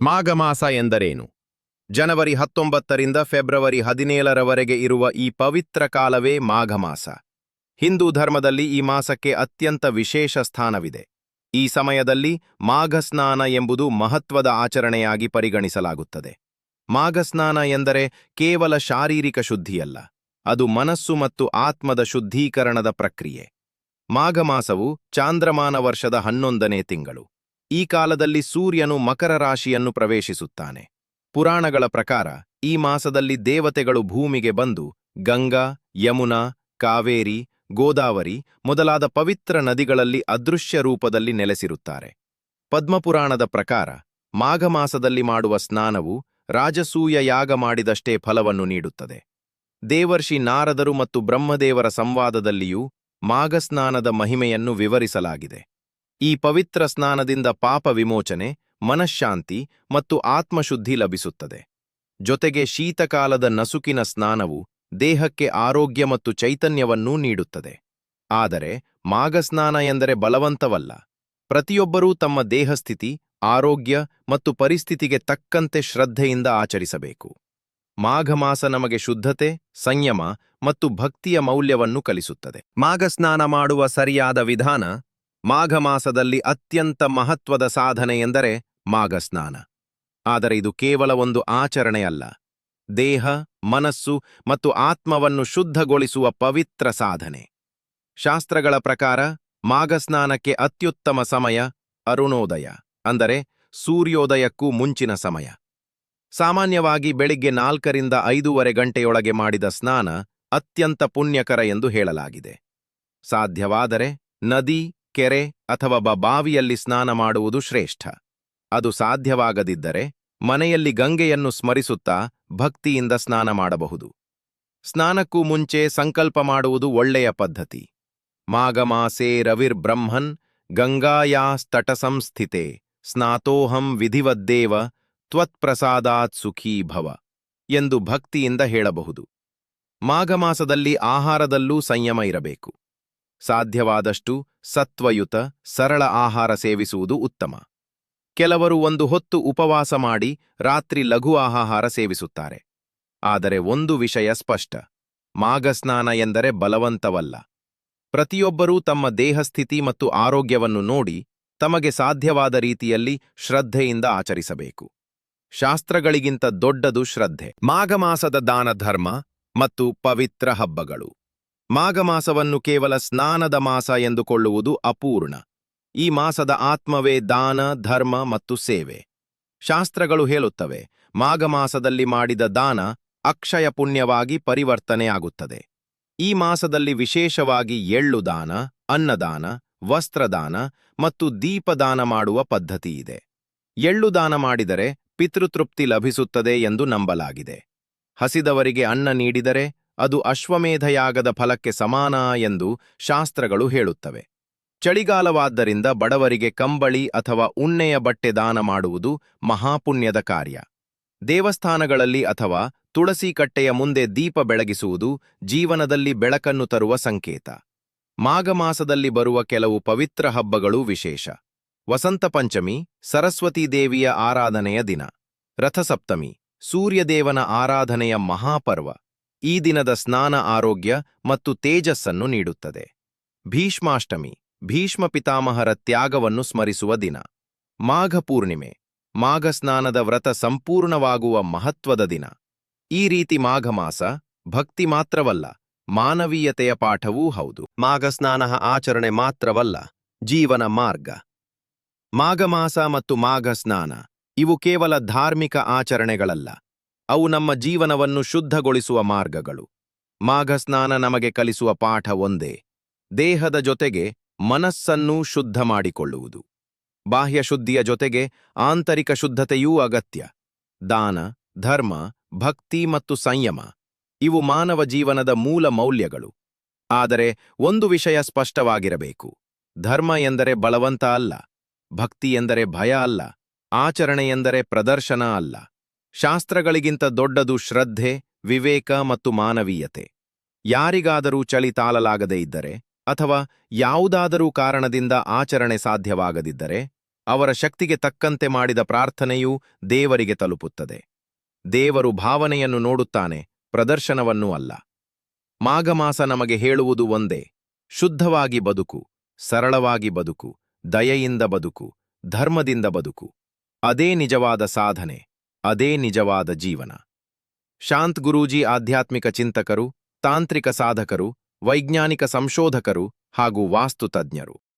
ಮಾಘಮಾಸ ಎಂದರೇನು? ಜನವರಿ ಹತ್ತೊಂಬತ್ತರಿಂದ ಫೆಬ್ರವರಿ ಹದಿನೇಳರವರೆಗೆ ಇರುವ ಈ ಪವಿತ್ರ ಕಾಲವೇ ಮಾಘಮಾಸ. ಹಿಂದೂ ಧರ್ಮದಲ್ಲಿ ಈ ಮಾಸಕ್ಕೆ ಅತ್ಯಂತ ವಿಶೇಷ ಸ್ಥಾನವಿದೆ. ಈ ಸಮಯದಲ್ಲಿ ಮಾಘಸ್ನಾನ ಎಂಬುದು ಮಹತ್ವದ ಆಚರಣೆಯಾಗಿ ಪರಿಗಣಿಸಲಾಗುತ್ತದೆ. ಮಾಘಸ್ನಾನ ಎಂದರೆ ಕೇವಲ ಶಾರೀರಿಕ ಶುದ್ಧಿಯಲ್ಲ, ಅದು ಮನಸ್ಸು ಮತ್ತು ಆತ್ಮದ ಶುದ್ಧೀಕರಣದ ಪ್ರಕ್ರಿಯೆ. ಮಾಘಮಾಸವು ಚಾಂದ್ರಮಾನ ವರ್ಷದ ಹನ್ನೊಂದನೇ ತಿಂಗಳು. ಈ ಕಾಲದಲ್ಲಿ ಸೂರ್ಯನು ಮಕರ ರಾಶಿಯನ್ನು ಪ್ರವೇಶಿಸುತ್ತಾನೆ. ಪುರಾಣಗಳ ಪ್ರಕಾರ ಈ ಮಾಸದಲ್ಲಿ ದೇವತೆಗಳು ಭೂಮಿಗೆ ಬಂದು ಗಂಗಾ, ಯಮುನಾ, ಕಾವೇರಿ, ಗೋದಾವರಿ ಮೊದಲಾದ ಪವಿತ್ರ ನದಿಗಳಲ್ಲಿ ಅದೃಶ್ಯ ರೂಪದಲ್ಲಿ ನೆಲೆಸಿರುತ್ತಾರೆ. ಪದ್ಮಪುರಾಣದ ಪ್ರಕಾರ ಮಾಘ ಮಾಸದಲ್ಲಿ ಮಾಡುವ ಸ್ನಾನವು ರಾಜಸೂಯ ಯಾಗ ಮಾಡಿದಷ್ಟೇ ಫಲವನ್ನು ನೀಡುತ್ತದೆ. ದೇವರ್ಷಿ ನಾರದರು ಮತ್ತು ಬ್ರಹ್ಮದೇವರ ಸಂವಾದದಲ್ಲಿಯೂ ಮಾಘಸ್ನಾನದ ಮಹಿಮೆಯನ್ನು ವಿವರಿಸಲಾಗಿದೆ. ಈ ಪವಿತ್ರ ಸ್ನಾನದಿಂದ ಪಾಪ ವಿಮೋಚನೆ, ಮನಃಶಾಂತಿ ಮತ್ತು ಆತ್ಮಶುದ್ಧಿ ಲಭಿಸುತ್ತದೆ. ಜೊತೆಗೆ ಶೀತಕಾಲದ ನಸುಕಿನ ಸ್ನಾನವು ದೇಹಕ್ಕೆ ಆರೋಗ್ಯ ಮತ್ತು ಚೈತನ್ಯವನ್ನೂ ನೀಡುತ್ತದೆ. ಆದರೆ ಮಾಘಸ್ನಾನ ಎಂದರೆ ಬಲವಂತವಲ್ಲ. ಪ್ರತಿಯೊಬ್ಬರೂ ತಮ್ಮ ದೇಹಸ್ಥಿತಿ, ಆರೋಗ್ಯ ಮತ್ತು ಪರಿಸ್ಥಿತಿಗೆ ತಕ್ಕಂತೆ ಶ್ರದ್ಧೆಯಿಂದ ಆಚರಿಸಬೇಕು. ಮಾಘಮಾಸ ನಮಗೆ ಶುದ್ಧತೆ, ಸಂಯಮ ಮತ್ತು ಭಕ್ತಿಯ ಮೌಲ್ಯವನ್ನು ಕಲಿಸುತ್ತದೆ. ಮಾಘಸ್ನಾನ ಮಾಡುವ ಸರಿಯಾದ ವಿಧಾನ ಮಾಘಮಾಸದಲ್ಲಿ ಅತ್ಯಂತ ಮಹತ್ವದ ಸಾಧನೆ ಎಂದರೆ ಮಾಘಸ್ನಾನ. ಆದರೆ ಇದು ಕೇವಲ ಒಂದು ಆಚರಣೆಯಲ್ಲ. ದೇಹ, ಮನಸ್ಸು ಮತ್ತು ಆತ್ಮವನ್ನು ಶುದ್ಧಗೊಳಿಸುವ ಪವಿತ್ರ ಸಾಧನೆ. ಶಾಸ್ತ್ರಗಳ ಪ್ರಕಾರ ಮಾಘಸ್ನಾನಕ್ಕೆ ಅತ್ಯುತ್ತಮ ಸಮಯ ಅರುಣೋದಯ, ಅಂದರೆ ಸೂರ್ಯೋದಯಕ್ಕೂ ಮುಂಚಿನ ಸಮಯ. ಸಾಮಾನ್ಯವಾಗಿ ಬೆಳಿಗ್ಗೆ ನಾಲ್ಕರಿಂದ ಐದೂವರೆ ಗಂಟೆಯೊಳಗೆ ಮಾಡಿದ ಸ್ನಾನ ಅತ್ಯಂತ ಪುಣ್ಯಕರ ಎಂದು ಹೇಳಲಾಗಿದೆ. ಸಾಧ್ಯವಾದರೆ ನದಿ ಕೆರೆ ಅಥವಾ ಬಾವಿಯಲ್ಲಿ ಸ್ನಾನ ಮಾಡುವುದು ಶ್ರೇಷ್ಠ. ಅದು ಸಾಧ್ಯವಾಗದಿದ್ದರೆ ಮನೆಯಲ್ಲಿ ಗಂಗೆಯನ್ನು ಸ್ಮರಿಸುತ್ತಾ ಭಕ್ತಿಯಿಂದ ಸ್ನಾನ ಮಾಡಬಹುದು. ಸ್ನಾನಕ್ಕೂ ಮುಂಚೆ ಸಂಕಲ್ಪ ಮಾಡುವುದು ಒಳ್ಳೆಯ ಪದ್ಧತಿ. ಮಾಘಮಾಸೇ ರವಿರ್ಬ್ರಹ್ಮನ್ ಗಂಗಾಯಾಸ್ತಟ ಸಂಸ್ಥಿತೆ ಸ್ನಾತೋಹಂ ವಿಧಿವದ್ದೇವ ತ್ವತ್ಪ್ರಸಾದಾತ್ ಸುಖೀ ಭವ ಎಂದು ಭಕ್ತಿಯಿಂದ ಹೇಳಬಹುದು. ಮಾಘಮಾಸದಲ್ಲಿ ಆಹಾರದಲ್ಲೂ ಸಂಯಮ ಇರಬೇಕು. ಸಾಧ್ಯವಾದಷ್ಟು ಸತ್ವಯುತ, ಸರಳ ಆಹಾರ ಸೇವಿಸುವುದು ಉತ್ತಮ. ಕೆಲವರು ಒಂದು ಹೊತ್ತು ಉಪವಾಸ ಮಾಡಿ ರಾತ್ರಿ ಲಘು ಆಹಾರ ಸೇವಿಸುತ್ತಾರೆ. ಆದರೆ ಒಂದು ವಿಷಯ ಸ್ಪಷ್ಟ. ಮಾಘಸ್ನಾನ ಎಂದರೆ ಬಲವಂತವಲ್ಲ. ಪ್ರತಿಯೊಬ್ಬರೂ ತಮ್ಮ ದೇಹಸ್ಥಿತಿ ಮತ್ತು ಆರೋಗ್ಯವನ್ನು ನೋಡಿ ತಮಗೆ ಸಾಧ್ಯವಾದ ರೀತಿಯಲ್ಲಿ ಶ್ರದ್ಧೆಯಿಂದ ಆಚರಿಸಬೇಕು. ಶಾಸ್ತ್ರಗಳಿಗಿಂತ ದೊಡ್ಡದು ಶ್ರದ್ಧೆ. ಮಾಘಮಾಸದ ದಾನ ಧರ್ಮ ಮತ್ತು ಪವಿತ್ರ ಹಬ್ಬಗಳು. ಮಾಘಮಾಸವನ್ನು ಕೇವಲ ಸ್ನಾನದ ಮಾಸ ಎಂದುಕೊಳ್ಳುವುದು ಅಪೂರ್ಣ. ಈ ಮಾಸದ ಆತ್ಮವೇ ದಾನ, ಧರ್ಮ ಮತ್ತು ಸೇವೆ. ಶಾಸ್ತ್ರಗಳು ಹೇಳುತ್ತವೆ, ಮಾಘಮಾಸದಲ್ಲಿ ಮಾಡಿದ ದಾನ ಅಕ್ಷಯ ಪುಣ್ಯವಾಗಿ ಪರಿವರ್ತನೆಯಾಗುತ್ತದೆ. ಈ ಮಾಸದಲ್ಲಿ ವಿಶೇಷವಾಗಿ ಎಳ್ಳು ದಾನ, ಅನ್ನದಾನ, ವಸ್ತ್ರದಾನ ಮತ್ತು ದೀಪದಾನ ಮಾಡುವ ಪದ್ಧತಿಯಿದೆ. ಎಳ್ಳು ದಾನ ಮಾಡಿದರೆ ಪಿತೃತೃಪ್ತಿ ಲಭಿಸುತ್ತದೆ ಎಂದು ನಂಬಲಾಗಿದೆ. ಹಸಿದವರಿಗೆ ಅನ್ನ ನೀಡಿದರೆ ಅದು ಅಶ್ವಮೇಧಯಾಗದ ಫಲಕ್ಕೆ ಸಮಾನ ಎಂದು ಶಾಸ್ತ್ರಗಳು ಹೇಳುತ್ತವೆ. ಚಳಿಗಾಲವಾದ್ದರಿಂದ ಬಡವರಿಗೆ ಕಂಬಳಿ ಅಥವಾ ಉಣ್ಣೆಯ ಬಟ್ಟೆ ದಾನ ಮಾಡುವುದು ಮಹಾಪುಣ್ಯದ ಕಾರ್ಯ. ದೇವಸ್ಥಾನಗಳಲ್ಲಿ ಅಥವಾ ತುಳಸಿ ಕಟ್ಟೆಯ ಮುಂದೆ ದೀಪ ಬೆಳಗಿಸುವುದು ಜೀವನದಲ್ಲಿ ಬೆಳಕನ್ನು ತರುವ ಸಂಕೇತ. ಮಾಘಮಾಸದಲ್ಲಿ ಬರುವ ಕೆಲವು ಪವಿತ್ರ ಹಬ್ಬಗಳು ವಿಶೇಷ. ವಸಂತ ಪಂಚಮಿ, ಸರಸ್ವತೀ ದೇವಿಯ ಆರಾಧನೆಯ ದಿನ. ರಥಸಪ್ತಮಿ, ಸೂರ್ಯದೇವನ ಆರಾಧನೆಯ ಮಹಾಪರ್ವ. ಈ ದಿನದ ಸ್ನಾನ ಆರೋಗ್ಯ ಮತ್ತು ತೇಜಸ್ಸನ್ನು ನೀಡುತ್ತದೆ. ಭೀಷ್ಮಾಷ್ಟಮಿ, ಭೀಷ್ಮ ಪಿತಾಮಹರ ತ್ಯಾಗವನ್ನು ಸ್ಮರಿಸುವ ದಿನ. ಮಾಘ ಪೂರ್ಣಿಮೆ, ಮಾಘ ಸ್ನಾನದ ವ್ರತ ಸಂಪೂರ್ಣವಾಗುವ ಮಹತ್ವದ ದಿನ. ಈ ರೀತಿ ಮಾಘಮಾಸ ಭಕ್ತಿ ಮಾತ್ರವಲ್ಲ, ಮಾನವೀಯತೆಯ ಪಾಠವೂ ಹೌದು. ಮಾಘಸ್ನಾನ ಆಚರಣೆ ಮಾತ್ರವಲ್ಲ, ಜೀವನ ಮಾರ್ಗ. ಮಾಘಮಾಸ ಮತ್ತು ಮಾಘ ಸ್ನಾನ ಇವು ಕೇವಲ ಧಾರ್ಮಿಕ ಆಚರಣೆಗಳಲ್ಲ ಅವು ನಮ್ಮ ಜೀವನವನ್ನು ಶುದ್ಧಗೊಳಿಸುವ ಮಾರ್ಗಗಳು. ಮಾಘಸ್ನಾನ ನಮಗೆ ಕಲಿಸುವ ಪಾಠ ಒಂದೇ. ದೇಹದ ಜೊತೆಗೆ ಮನಸ್ಸನ್ನೂ ಶುದ್ಧ ಮಾಡಿಕೊಳ್ಳುವುದು. ಬಾಹ್ಯ ಶುದ್ಧಿಯ ಜೊತೆಗೆ ಆಂತರಿಕ ಶುದ್ಧತೆಯೂ ಅಗತ್ಯ. ದಾನ, ಧರ್ಮ, ಭಕ್ತಿ ಮತ್ತು ಸಂಯಮ, ಇವು ಮಾನವ ಜೀವನದ ಮೂಲ ಮೌಲ್ಯಗಳು. ಆದರೆ ಒಂದು ವಿಷಯ ಸ್ಪಷ್ಟವಾಗಿರಬೇಕು. ಧರ್ಮ ಎಂದರೆ ಬಲವಂತ ಅಲ್ಲ. ಭಕ್ತಿ ಎಂದರೆ ಭಯ ಅಲ್ಲ. ಆಚರಣೆ ಎಂದರೆ ಪ್ರದರ್ಶನ ಅಲ್ಲ. ಶಾಸ್ತ್ರಗಳಿಗಿಂತ ದೊಡ್ಡದು ಶ್ರದ್ಧೆ, ವಿವೇಕ ಮತ್ತು ಮಾನವೀಯತೆ. ಯಾರಿಗಾದರೂ ಚಳಿ ತಾಳಲಾಗದೇ ಇದ್ದರೆ ಅಥವಾ ಯಾವುದಾದರೂ ಕಾರಣದಿಂದ ಆಚರಣೆ ಸಾಧ್ಯವಾಗದಿದ್ದರೆ ಅವರ ಶಕ್ತಿಗೆ ತಕ್ಕಂತೆ ಮಾಡಿದ ಪ್ರಾರ್ಥನೆಯೂ ದೇವರಿಗೆ ತಲುಪುತ್ತದೆ. ದೇವರು ಭಾವನೆಯನ್ನು ನೋಡುತ್ತಾನೆ, ಪ್ರದರ್ಶನವನ್ನೂ ಅಲ್ಲ. ಮಾಘಮಾಸ ನಮಗೆ ಹೇಳುವುದು ಒಂದೇ, ಶುದ್ಧವಾಗಿ ಬದುಕು, ಸರಳವಾಗಿ ಬದುಕು, ದಯೆಯಿಂದ ಬದುಕು, ಧರ್ಮದಿಂದ ಬದುಕು. ಅದೇ ನಿಜವಾದ ಸಾಧನೆ. ಅದೇ ನಿಜವಾದ ಜೀವನ. ಶಾಂತ್ ಗುರೂಜಿ ಆಧ್ಯಾತ್ಮಿಕ ಚಿಂತಕರು ತಾಂತ್ರಿಕ ಸಾಧಕರು ವೈಜ್ಞಾನಿಕ ಸಂಶೋಧಕರು ಹಾಗೂ ವಾಸ್ತುತಜ್ಞರು.